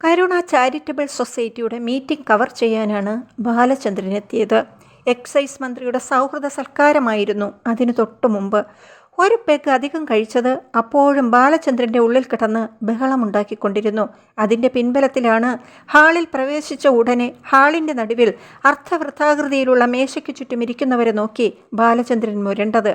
കരുണ charitable സൊസൈറ്റിയുടെ meeting cover ചെയ്യാനാണ് ബാലചന്ദ്രൻ എത്തിയത് എക്സൈസ് മന്ത്രിയുടെ സൗഹൃദ സൽക്കാരമായിരുന്നു അതിനു തൊട്ടു മുമ്പ്. ഒരു പെഗ് അധികം കഴിച്ചത് അപ്പോഴും ബാലചന്ദ്രന്റെ ഉള്ളിൽ കിടന്ന് ബഹളമുണ്ടാക്കിക്കൊണ്ടിരുന്നു. അതിന്റെ പിൻബലത്തിലാണ് ഹാളിൽ പ്രവേശിച്ച ഉടനെ ഹാളിന്റെ നടുവിൽ അർത്ഥവൃത്താകൃതിയിലുള്ള മേശയ്ക്ക് ചുറ്റും ഇരിക്കുന്നവരെ നോക്കി ബാലചന്ദ്രൻ മുരണ്ടത്.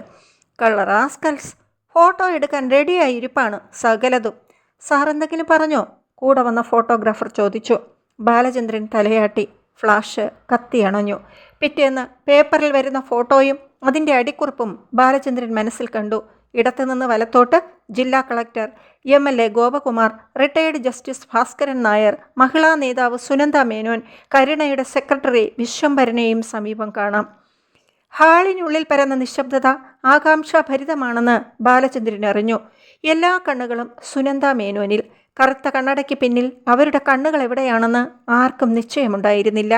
കള്ളറാസ്കൽസ് ഫോട്ടോ എടുക്കാൻ റെഡിയായി ഇരിപ്പാണ് സകലതും. സാർ എന്തെങ്കിലും പറഞ്ഞോ? കൂടെ വന്ന ഫോട്ടോഗ്രാഫർ ചോദിച്ചു ബാലചന്ദ്രൻ തലയാട്ടി ഫ്ലാഷ് കത്തി അണഞ്ഞു. പിറ്റേന്ന് പേപ്പറിൽ വരുന്ന ഫോട്ടോയും അതിന്റെ അടിക്കുറിപ്പും ബാലചന്ദ്രൻ മനസ്സിൽ കണ്ടു. ഇടത്തുനിന്ന് വലത്തോട്ട് ജില്ലാ collector M L A Gopakumar retired justice Bhaskaran Nair മഹിളാ നേതാവ് സുനന്ദ മേനോൻ കരുണയുടെ സെക്രട്ടറി വിശ്വംഭരനെയും സമീപം കാണാം. ഹാളിനുള്ളിൽ പരന്ന നിശബ്ദത ആകാംക്ഷാഭരിതമാണെന്ന് ബാലചന്ദ്രൻ അറിഞ്ഞു. എല്ലാ കണ്ണുകളും സുനന്ദ മേനോനിൽ. കറുത്ത കണ്ണടയ്ക്ക് പിന്നിൽ അവരുടെ കണ്ണുകൾ എവിടെയാണെന്ന് ആർക്കും നിശ്ചയമുണ്ടായിരുന്നില്ല.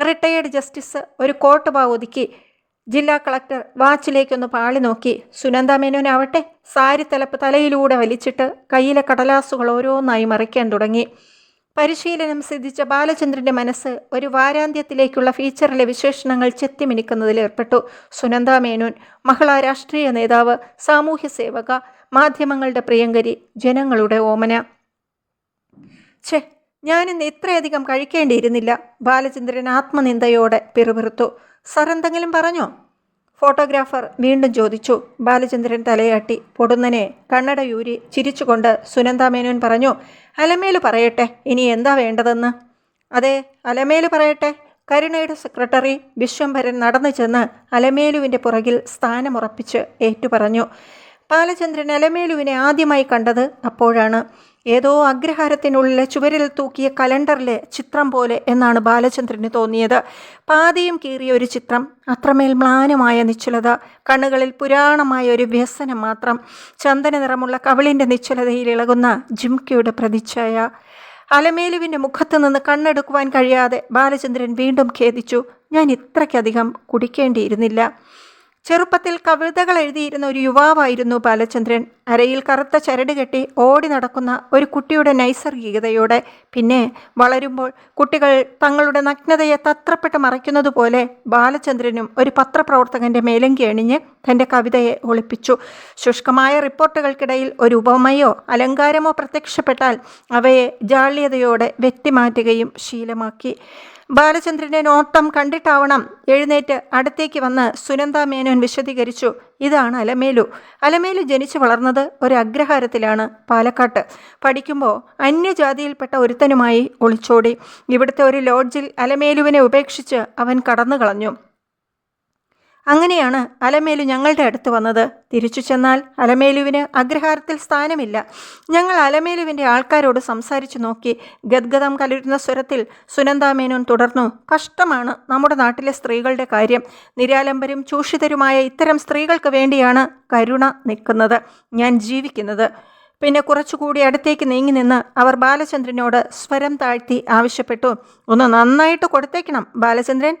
റിട്ടയേർഡ് ജസ്റ്റിസ് ഒരു കോട്ട് പാ ഒതുക്കി ജില്ലാ കളക്ടർ വാച്ചിലേക്കൊന്ന് പാളി നോക്കി സുനന്ദ മേനോനാവട്ടെ സാരി തലപ്പ് തലയിലൂടെ വലിച്ചിട്ട് കയ്യിലെ കടലാസുകൾ ഓരോന്നായി മറിക്കാൻ തുടങ്ങി. പരിശീലനം സിദ്ധിച്ച ബാലചന്ദ്രന്റെ മനസ്സ് ഒരു വാരാന്ത്യത്തിലേക്കുള്ള ഫീച്ചറിലെ വിശേഷണങ്ങൾ ചെത്തിമിനിക്കുന്നതിലേർപ്പെട്ടു സുനന്ദ മേനോൻ മഹിളാ രാഷ്ട്രീയ നേതാവ് സാമൂഹ്യ സേവക മാധ്യമങ്ങളുടെ പ്രിയങ്കരി ജനങ്ങളുടെ ഓമന. ഛേ ഞാനിന്ന് ഇത്രയധികം കഴിക്കേണ്ടിയിരുന്നില്ല. ബാലചന്ദ്രൻ ആത്മനിന്ദയോടെ പിറുപിറുത്തു. സർ എന്തെങ്കിലും പറഞ്ഞോ? ഫോട്ടോഗ്രാഫർ വീണ്ടും ചോദിച്ചു. ബാലചന്ദ്രൻ തലയാട്ടി. പൊടുന്നനെ കണ്ണടയൂരി ചിരിച്ചുകൊണ്ട് സുനന്ദ മേനോൻ പറഞ്ഞു അലമേൽ പറയട്ടെ ഇനി എന്താ വേണ്ടതെന്ന്? അതെ അലമേൽ പറയട്ടെ. കരുണയുടെ സെക്രട്ടറി വിശ്വംഭരൻ നടന്നു ചെന്ന് അലമേലുവിന്റെ പുറകിൽ സ്ഥാനമുറപ്പിച്ച് ഏറ്റുപറഞ്ഞു. ബാലചന്ദ്രൻ അലമേലുവിനെ ആദ്യമായി കണ്ടത് അപ്പോഴാണ്. ഏതോ അഗ്രഹാരത്തിനുള്ളിലെ ചുവരിൽ തൂക്കിയ കലണ്ടറിലെ ചിത്രം പോലെ എന്നാണ് ബാലചന്ദ്രന് തോന്നിയത്. പാതിയും കീറിയ ഒരു ചിത്രം അത്രമേൽ മ്ലാനമായ നിശ്ചലത കണ്ണുകളിൽ പുരാണമായ ഒരു വ്യസനം മാത്രം ചന്ദന നിറമുള്ള കവിളിന്റെ നിശ്ചലതയിൽ ഇളകുന്ന ജിംകയുടെ പ്രതിച്ഛായ. അലമേലുവിന്റെ മുഖത്ത് നിന്ന് കണ്ണെടുക്കുവാൻ കഴിയാതെ ബാലചന്ദ്രൻ വീണ്ടും ഖേദിച്ചു ഞാൻ ഇത്രയ്ക്കധികം കുടിക്കേണ്ടിയിരുന്നില്ല. ചെറുപ്പത്തിൽ കവിതകൾ എഴുതിയിരുന്ന ഒരു യുവാവായിരുന്നു ബാലചന്ദ്രൻ. അരയിൽ കറുത്ത ചരട് കെട്ടി ഓടി നടക്കുന്ന ഒരു കുട്ടിയുടെ നൈസർഗികതയോടെ പിന്നെ വളരുമ്പോൾ കുട്ടികൾ തങ്ങളുടെ നഗ്നതയെ തത്രപ്പെട്ട് മറയ്ക്കുന്നതുപോലെ ബാലചന്ദ്രനും ഒരു പത്രപ്രവർത്തകന്റെ മേലങ്കി അണിഞ്ഞ് തന്റെ കവിതയെ ഒളിപ്പിച്ചു. ശുഷ്കമായ റിപ്പോർട്ടുകൾക്കിടയിൽ ഒരു ഉപമയോ അലങ്കാരമോ പ്രത്യക്ഷപ്പെട്ടാൽ അവയെ ജാള്യതയോടെ വെട്ടിമാറ്റുകയും ശീലമാക്കി. ബാലചന്ദ്രന്റെ നോട്ടം കണ്ടിട്ടാവണം. എഴുന്നേറ്റ് അടുത്തേക്ക് വന്ന് സുനന്ദ മേനോൻ വിശദീകരിച്ചു. ഇതാണ് അലമേലു. അലമേലു ജനിച്ചു വളർന്നത് ഒരു അഗ്രഹാരത്തിലാണ് പാലക്കാട്ട്. പഠിക്കുമ്പോൾ അന്യജാതിയിൽപ്പെട്ട ഒരുത്തനുമായി ഒളിച്ചോടി. ഇവിടുത്തെ ഒരു ലോഡ്ജിൽ അലമേലുവിനെ ഉപേക്ഷിച്ച് അവൻ കടന്നു കളഞ്ഞു അങ്ങനെയാണ് അലമേലു ഞങ്ങളുടെ അടുത്ത് വന്നത്. തിരിച്ചു ചെന്നാൽ അലമേലുവിന് അഗ്രഹാരത്തിൽ സ്ഥാനമില്ല. ഞങ്ങൾ അലമേലുവിന്റെ ആൾക്കാരോട് സംസാരിച്ചു നോക്കി. ഗദ്ഗതം കലരുന്ന സ്വരത്തിൽ സുനന്ദാമേനോൻ തുടർന്നു കഷ്ടമാണ് നമ്മുടെ നാട്ടിലെ സ്ത്രീകളുടെ കാര്യം. നിരാലംബരും ചൂഷിതരുമായ ഇത്തരം സ്ത്രീകൾക്ക് വേണ്ടിയാണ് കരുണ നിൽക്കുന്നത്. ഞാൻ ജീവിക്കുന്നത്. പിന്നെ കുറച്ചുകൂടി അടുത്തേക്ക് നീങ്ങി നിന്ന് അവർ ബാലചന്ദ്രനോട് സ്വരം താഴ്ത്തി ആവശ്യപ്പെട്ടു ഒന്ന് നന്നായിട്ട് കൊടുത്തേക്കണം ബാലചന്ദ്രൻ.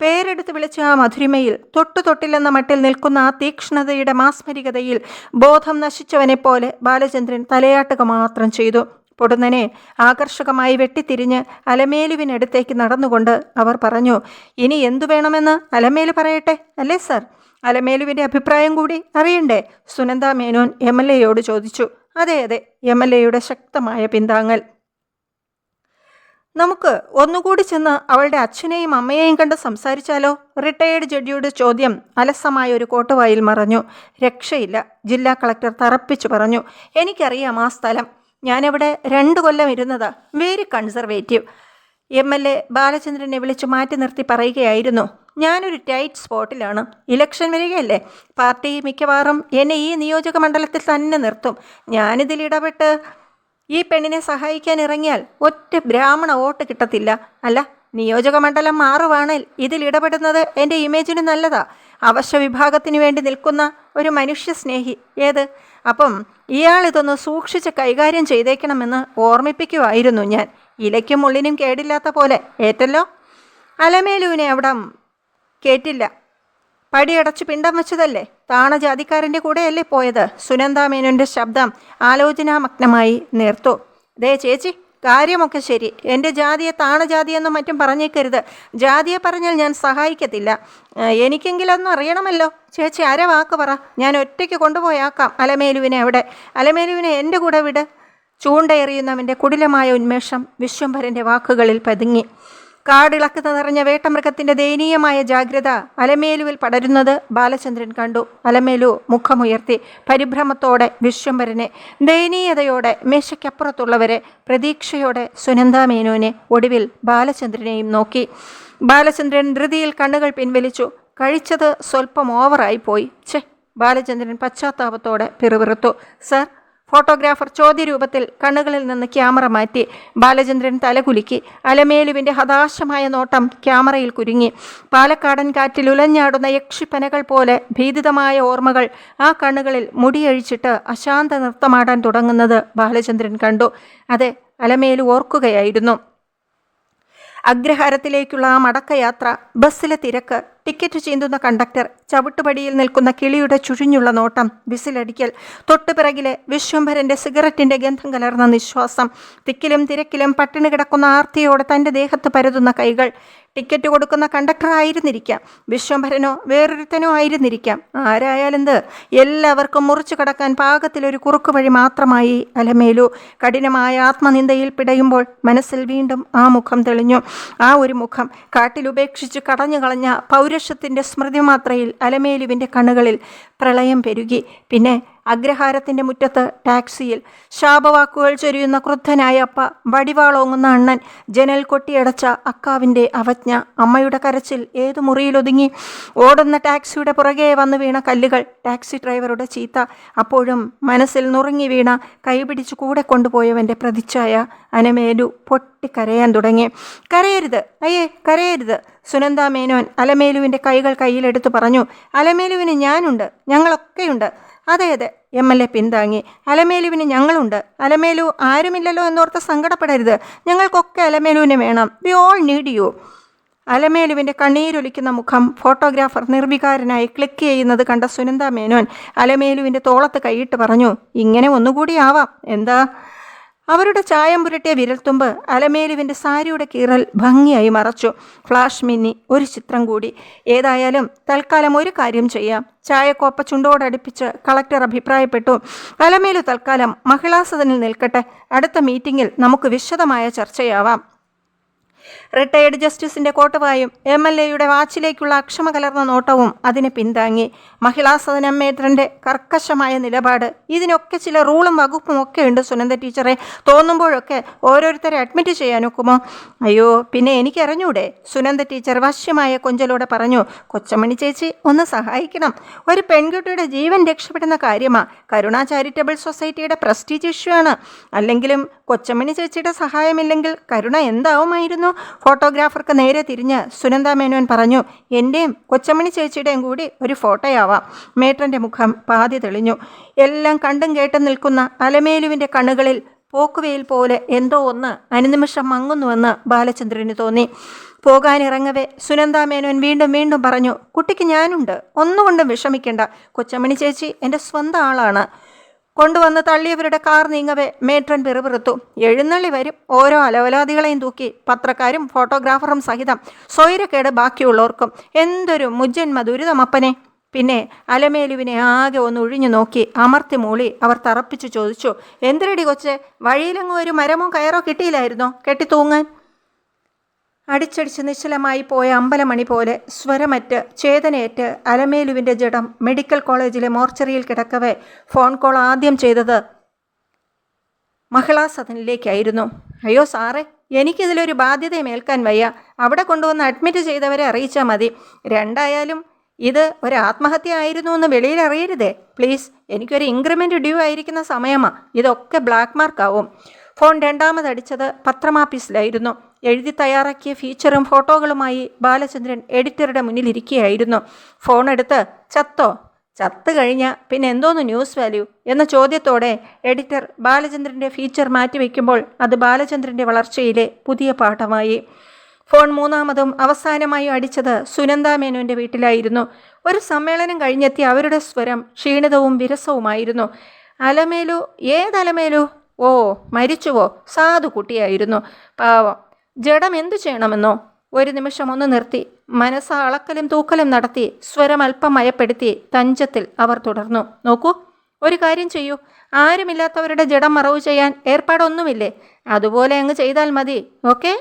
പേരെടുത്ത് വിളിച്ച ആ മധുരിമയിൽ തൊട്ടു തൊട്ടില്ലെന്ന മട്ടിൽ നിൽക്കുന്ന ആ തീക്ഷ്ണതയുടെ മാസ്മരികതയിൽ ബോധം നശിച്ചവനെ പോലെ ബാലചന്ദ്രൻ തലയാട്ടുക മാത്രം ചെയ്തു. പൊടുന്നനെ ആകർഷകമായി വെട്ടിത്തിരിഞ്ഞ് അലമേലുവിനടുത്തേക്ക് നടന്നുകൊണ്ട് അവർ പറഞ്ഞു ഇനി എന്തു വേണമെന്ന് അലമേലു പറയട്ടെ അല്ലേ സർ? അലമേലുവിന്റെ അഭിപ്രായം കൂടി അറിയണ്ടേ? സുനന്ദ മേനോൻ എം ചോദിച്ചു. അതെ അതെ എം ശക്തമായ പിന്താങ്ങൽ. നമുക്ക് ഒന്നുകൂടി ചെന്ന് അവളുടെ അച്ഛനെയും അമ്മയെയും കണ്ട് സംസാരിച്ചാലോ? റിട്ടയേർഡ് ജഡ്ജിയുടെ ചോദ്യം അലസമായ ഒരു കോട്ടുവായിൽ മറഞ്ഞു. രക്ഷയില്ല. ജില്ലാ കളക്ടർ തറപ്പിച്ചു പറഞ്ഞു. എനിക്കറിയാം ആ സ്ഥലം. ഞാനവിടെ രണ്ട് കൊല്ലം ഇരുന്നതാ. Very conservative M L A ബാലചന്ദ്രനെ വിളിച്ച് മാറ്റി നിർത്തി പറയുകയായിരുന്നു. ഞാനൊരു ടൈറ്റ് സ്പോട്ടിലാണ് ഇലക്ഷൻ വരികയല്ലേ? പാർട്ടി മിക്കവാറും എന്നെ ഈ നിയോജക മണ്ഡലത്തിൽ തന്നെ നിർത്തും. ഞാനിതിൽ ഇടപെട്ട് ഈ പെണ്ണിനെ സഹായിക്കാൻ ഇറങ്ങിയാൽ ഒറ്റ ബ്രാഹ്മണ വോട്ട് കിട്ടത്തില്ല. അല്ല നിയോജക മണ്ഡലം മാറുവാണേൽ ഇതിൽ ഇടപെടുന്നത് എന്റെ ഇമേജിന് നല്ലതാ. അവശ്യ വിഭാഗത്തിന് വേണ്ടി നിൽക്കുന്ന ഒരു മനുഷ്യസ്നേഹി ഏത്? അപ്പം ഇയാൾ ഇതൊന്ന് സൂക്ഷിച്ച് കൈകാര്യം ചെയ്തേക്കണമെന്ന് ഓർമ്മിപ്പിക്കുമായിരുന്നു ഞാൻ. ഇലയ്ക്കും ഉള്ളിനും കേടില്ലാത്ത പോലെ ഏറ്റല്ലോ? അലമേലുവിനെ അവിടെ കേട്ടില്ല. പടിയടച്ച് പിണ്ടം വെച്ചതല്ലേ? താണ ജാതിക്കാരന്റെ കൂടെയല്ലേ പോയത്? സുനന്ദാ മേനുവിന്റെ ശബ്ദം ആലോചനാമഗ്നമായി നേർത്തു. ദേ ചേച്ചി കാര്യമൊക്കെ ശരി. എന്റെ ജാതിയെ താണജാതിയെന്നും മറ്റും പറഞ്ഞേക്കരുത്. ജാതിയെ പറഞ്ഞാൽ ഞാൻ സഹായിക്കത്തില്ല. എനിക്കെങ്കിലൊന്നും അറിയണമല്ലോ. ചേച്ചി അര വാക്ക് പറ. ഞാൻ ഒറ്റയ്ക്ക് കൊണ്ടുപോയാക്കാം അലമേലുവിനെ അവിടെ. അലമേലുവിനെ എന്റെ കൂടെ വിട്. ചൂണ്ടയെറിയുന്നവന്റെ കുടിലമായ ഉന്മേഷം വിശ്വംഭരന്റെ വാക്കുകളിൽ പതുങ്ങി. കാടിളക്കുന്ന നിറഞ്ഞ വേട്ടമൃഗത്തിന്റെ ദയനീയമായ ജാഗ്രത അലമേലുവിൽ പടരുന്നത് ബാലചന്ദ്രൻ കണ്ടു. അലമേലു മുഖമുയർത്തി പരിഭ്രമത്തോടെ വിശ്വംഭരനെ ദയനീയതയോടെ മേശയ്ക്കപ്പുറത്തുള്ളവരെ പ്രതീക്ഷയോടെ സുനന്ദ മേനോനെ ഒടുവിൽ ബാലചന്ദ്രനെയും നോക്കി. ബാലചന്ദ്രൻ ധൃതിയിൽ കണ്ണുകൾ പിൻവലിച്ചു. കഴിച്ചത് സ്വല്പം ഓവറായി പോയി. ഛെ ബാലചന്ദ്രൻ പശ്ചാത്താപത്തോടെ പിറുപിറുത്തു. സർ ഫോട്ടോഗ്രാഫർ ചോദ്യരൂപത്തിൽ കണ്ണുകളിൽ നിന്ന് ക്യാമറ മാറ്റി ബാലചന്ദ്രൻ തലകുലുക്കി അലമേലുവിന്റെ ഹതാശമായ നോട്ടം ക്യാമറയിൽ കുരുങ്ങി. പാലക്കാടൻ കാറ്റിൽ ഉലഞ്ഞാടുന്ന യക്ഷിപ്പനകൾ പോലെ ഭീതിതമായ ഓർമ്മകൾ ആ കണ്ണുകളിൽ മുടിയഴിച്ചിട്ട് അശാന്ത നൃത്തമാടാൻ തുടങ്ങുന്നത് ബാലചന്ദ്രൻ കണ്ടു. അതെ അലമേലു ഓർക്കുകയായിരുന്നു. അഗ്രഹാരത്തിലേക്കുള്ള ആ മടക്കയാത്ര ബസ്സിലെ തിരക്ക് ടിക്കറ്റ് ചീന്തുന്ന കണ്ടക്ടർ ചവിട്ടുപടിയിൽ നിൽക്കുന്ന കിളിയുടെ ചുഴിഞ്ഞുള്ള നോട്ടം വിസിലടിക്കൽ തൊട്ടുപിറകിലെ വിശ്വംഭരന്റെ സിഗരറ്റിന്റെ ഗന്ധം കലർന്ന നിശ്വാസം തിക്കിലും തിരക്കിലും പട്ടിണി കിടക്കുന്ന ആർത്തിയോടെ തന്റെ ദേഹത്ത് പരതുന്ന കൈകൾ. ടിക്കറ്റ് കൊടുക്കുന്ന കണ്ടക്ടർ ആയിരുന്നിരിക്കാം. വിശ്വംഭരനോ വേറൊരുത്തനോ ആയിരുന്നിരിക്കാം. ആരായാലെന്ത്? എല്ലാവർക്കും മുറിച്ചു കടക്കാൻ പാകത്തിലൊരു കുറുക്കു വഴി മാത്രമായി അലമേലു. കഠിനമായ ആത്മനിന്ദയിൽ പിടയുമ്പോൾ മനസ്സിൽ വീണ്ടും ആ മുഖം തെളിഞ്ഞു. ആ ഒരു മുഖം കാട്ടിലുപേക്ഷിച്ച് കടഞ്ഞു കളഞ്ഞ പൗരുഷത്തിന്റെ സ്മൃതി മാത്രയിൽ അലമേലുവിന്റെ കണ്ണുകളിൽ പ്രളയം പെരുകി. പിന്നെ അഗ്രഹാരത്തിന്റെ മുറ്റത്ത് ടാക്സിയിൽ ശാപവാക്കുകൾ ചൊരിയുന്ന ക്രുദ്ധനായ അപ്പ വടിവാളോങ്ങുന്ന അണ്ണൻ ജനൽ കൊട്ടിയടച്ച അക്കാവിന്റെ അവജ്ഞ അമ്മയുടെ കരച്ചിൽ ഏതു മുറിയിലൊതുങ്ങി ഓടുന്ന ടാക്സിയുടെ പുറകെ വന്നു വീണ കല്ലുകൾ ടാക്സി ഡ്രൈവറുടെ ചീത്ത. അപ്പോഴും മനസ്സിൽ നുറുങ്ങി വീണ കൈപിടിച്ച് കൂടെ കൊണ്ടുപോയവന്റെ പ്രതിച്ഛായ അനമേലു പൊട്ടി കരയാൻ തുടങ്ങി. കരയരുത് അയ്യേ കരയരുത് സുനന്ദ മേനോൻ അലമേലുവിന്റെ കൈകൾ കയ്യിലെടുത്ത് പറഞ്ഞു. അലമേലുവിന് ഞാനുണ്ട് ഞങ്ങളൊക്കെയുണ്ട്. അതെ അതെ. എം എൽ എ പിന്താങ്ങി. അലമേലുവിന് ഞങ്ങളുണ്ട്. അലമേലു ആരുമില്ലല്ലോ എന്നോർത്ത് സങ്കടപ്പെടരുത്. ഞങ്ങൾക്കൊക്കെ അലമേലുവിനെ വേണം. വി ഓൾ നീഡ് യു അലമേലുവിന്റെ കണ്ണീരൊലിക്കുന്ന മുഖം ഫോട്ടോഗ്രാഫർ നിർവികാരനായി ക്ലിക്ക് ചെയ്യുന്നത് കണ്ട സുനന്ദ മേനോൻ അലമേലുവിന്റെ തോളത്ത് കൈയിട്ട് പറഞ്ഞു ഇങ്ങനെ ഒന്നുകൂടി ആവാം. എന്താ? അവരുടെ ചായം പുരട്ടിയ വിരൽത്തുമ്പ് അലമേലുവിന്റെ സാരിയുടെ കീറൽ ഭംഗിയായി മറച്ചു. ഫ്ലാഷ് മിന്നി ഒരു ചിത്രം കൂടി. ഏതായാലും തൽക്കാലം ഒരു കാര്യം ചെയ്യാം. ചായക്കോപ്പ ചുണ്ടോടടുപ്പിച്ച് കളക്ടർ അഭിപ്രായപ്പെട്ടു. അലമേലു തൽക്കാലം മഹിളാസദനിൽ നിൽക്കട്ടെ. അടുത്ത മീറ്റിംഗിൽ നമുക്ക് വിശദമായ ചർച്ചയാവാം. റിട്ടയേർഡ് ജസ്റ്റിസിന്റെ കോട്ടവായും എം എൽ എയുടെ വാച്ചിലേക്കുള്ള അക്ഷമ കലർന്ന നോട്ടവും അതിനെ പിന്താങ്ങി. മഹിളാ സദനം മേത്രന്റെ കർക്കശമായ നിലപാട്. ഇതിനൊക്കെ ചില റൂളും വകുപ്പും ഒക്കെ ഉണ്ട് സുനന്ദ ടീച്ചറെ. തോന്നുമ്പോഴൊക്കെ ഓരോരുത്തരെ അഡ്മിറ്റ് ചെയ്യാനൊക്കുമോ? അയ്യോ പിന്നെ എനിക്കറിഞ്ഞൂടെ. സുനന്ദ ടീച്ചർ വശ്യമായ കൊഞ്ചലോടെ പറഞ്ഞു കൊച്ചമണി ചേച്ചി ഒന്ന് സഹായിക്കണം. ഒരു പെൺകുട്ടിയുടെ ജീവൻ രക്ഷപ്പെടുന്ന കാര്യമാ. കരുണ ചാരിറ്റബിൾ സൊസൈറ്റിയുടെ പ്രസ്റ്റീജ് ഇഷ്യൂ ആണ്. അല്ലെങ്കിലും കൊച്ചമണി ചേച്ചിയുടെ സഹായമില്ലെങ്കിൽ കരുണ എന്താവുമായിരുന്നു? ഫോട്ടോഗ്രാഫർക്ക് നേരെ തിരിഞ്ഞ് സുനന്ദ മേനോൻ പറഞ്ഞു എന്റെയും കൊച്ചമണി ചേച്ചിയുടെയും കൂടി ഒരു ഫോട്ടോയാവാം. മേട്രന്റെ മുഖം പാതി തെളിഞ്ഞു. എല്ലാം കണ്ടും കേട്ടും നിൽക്കുന്ന അലമേലുവിന്റെ കണ്ണുകളിൽ പോക്കുവെയിൽ പോലെ എന്തോ ഒന്ന് അനുനിമിഷം മങ്ങുന്നുവെന്ന് ബാലചന്ദ്രന് തോന്നി. പോകാനിറങ്ങവേ സുനന്ദ മേനോൻ വീണ്ടും വീണ്ടും പറഞ്ഞു കുട്ടിക്ക് ഞാനുണ്ട്. ഒന്നുകൊണ്ടും വിഷമിക്കേണ്ട. കൊച്ചമണി ചേച്ചി എന്റെ സ്വന്തം ആളാണ്. കൊണ്ടുവന്ന് തള്ളിയവരുടെ കാർ നീങ്ങവേ. മേട്രൻ പിറുപിറുത്തു. എഴുന്നള്ളി വരും. ഓരോ അലവലാദികളെയും തൂക്കി. പത്രക്കാരും ഫോട്ടോഗ്രാഫറും സഹിതം സ്വൈരക്കേട് ബാക്കിയുള്ളവർക്കും. എന്തൊരു മുജ്ജന്മ ദുരിതമപ്പനെ. പിന്നെ അലമേലുവിനെ ആകെ ഒന്ന് ഒഴിഞ്ഞു നോക്കി. അമർത്തി മൂളി. അവർ തറപ്പിച്ചു ചോദിച്ചു എന്തിനടി കൊച്ചെ? വഴിയിലെങ്ങും ഒരു മരമോ കയറോ കിട്ടിയില്ലായിരുന്നോ? കെട്ടി തൂങ്ങാൻ അടിച്ചടിച്ച് നിശ്ചലമായി പോയ അമ്പലമണി പോലെ സ്വരമറ്റ് ചേതനയേറ്റ് അലമേലുവിന്റെ ജഡം മെഡിക്കൽ കോളേജിലെ മോർച്ചറിയിൽ കിടക്കവേ ഫോൺ കോൾ ആദ്യം ചെയ്തത് മഹിളാ സദനിലേക്കായിരുന്നു. അയ്യോ സാറേ എനിക്കിതിലൊരു ബാധ്യത മേൽക്കാൻ വയ്യ. അവിടെ കൊണ്ടുവന്ന് അഡ്മിറ്റ് ചെയ്തവരെ അറിയിച്ചാൽ മതി. രണ്ടായാലും ഇത് ഒരു ആത്മഹത്യ ആയിരുന്നു എന്ന് വെളിയിൽ അറിയരുതേ. പ്ലീസ് എനിക്കൊരു ഇൻക്രിമെന്റ് ഡ്യൂ ആയിരിക്കുന്ന സമയമാണ് ഇതൊക്കെ ബ്ലാക്ക് മാർക്കാവും ഫോൺ രണ്ടാമതടിച്ചത് പത്രമാഫീസിലായിരുന്നു എഴുതി തയ്യാറാക്കിയ ഫീച്ചറും ഫോട്ടോകളുമായി ബാലചന്ദ്രൻ എഡിറ്ററുടെ മുന്നിലിരിക്കുകയായിരുന്നു. ഫോൺ എടുത്ത് ചത്തോ? ചത്ത് കഴിഞ്ഞ പിന്നെ എന്തോന്ന് ന്യൂസ് വാല്യൂ എന്ന ചോദ്യത്തോടെ എഡിറ്റർ ബാലചന്ദ്രന്റെ ഫീച്ചർ മാറ്റിവെക്കുമ്പോൾ അത് ബാലചന്ദ്രന്റെ വളർച്ചയിലെ പുതിയ പാഠമായി. ഫോൺ മൂന്നാമതും അവസാനമായി അടിച്ചത് സുനന്ദ മേനോന്റെ വീട്ടിലായിരുന്നു. ഒരു സമ്മേളനം കഴിഞ്ഞെത്തിയ അവരുടെ സ്വരം ക്ഷീണിതവും വിരസവുമായിരുന്നു. അലമേലു? ഏതലമേലു? ഓ മരിച്ചുവോ? സാധു കുട്ടിയായിരുന്നു പാവം ജഡം എന്തു ചെയ്യണമെന്നോ? ഒരു നിമിഷം ഒന്ന് നിർത്തി മനസ്സ് അളക്കലും തൂക്കലും നടത്തി സ്വരം അല്പം മയപ്പെടുത്തി തഞ്ചത്തിൽ അവർ തുടർന്നു. നോക്കൂ ഒരു കാര്യം ചെയ്യൂ. ആരുമില്ലാത്തവരുടെ ജഡം മറവ് ചെയ്യാൻ ഏർപ്പാടൊന്നുമില്ലേ? അതുപോലെ അങ്ങ് ചെയ്താൽ മതി ഓക്കേ?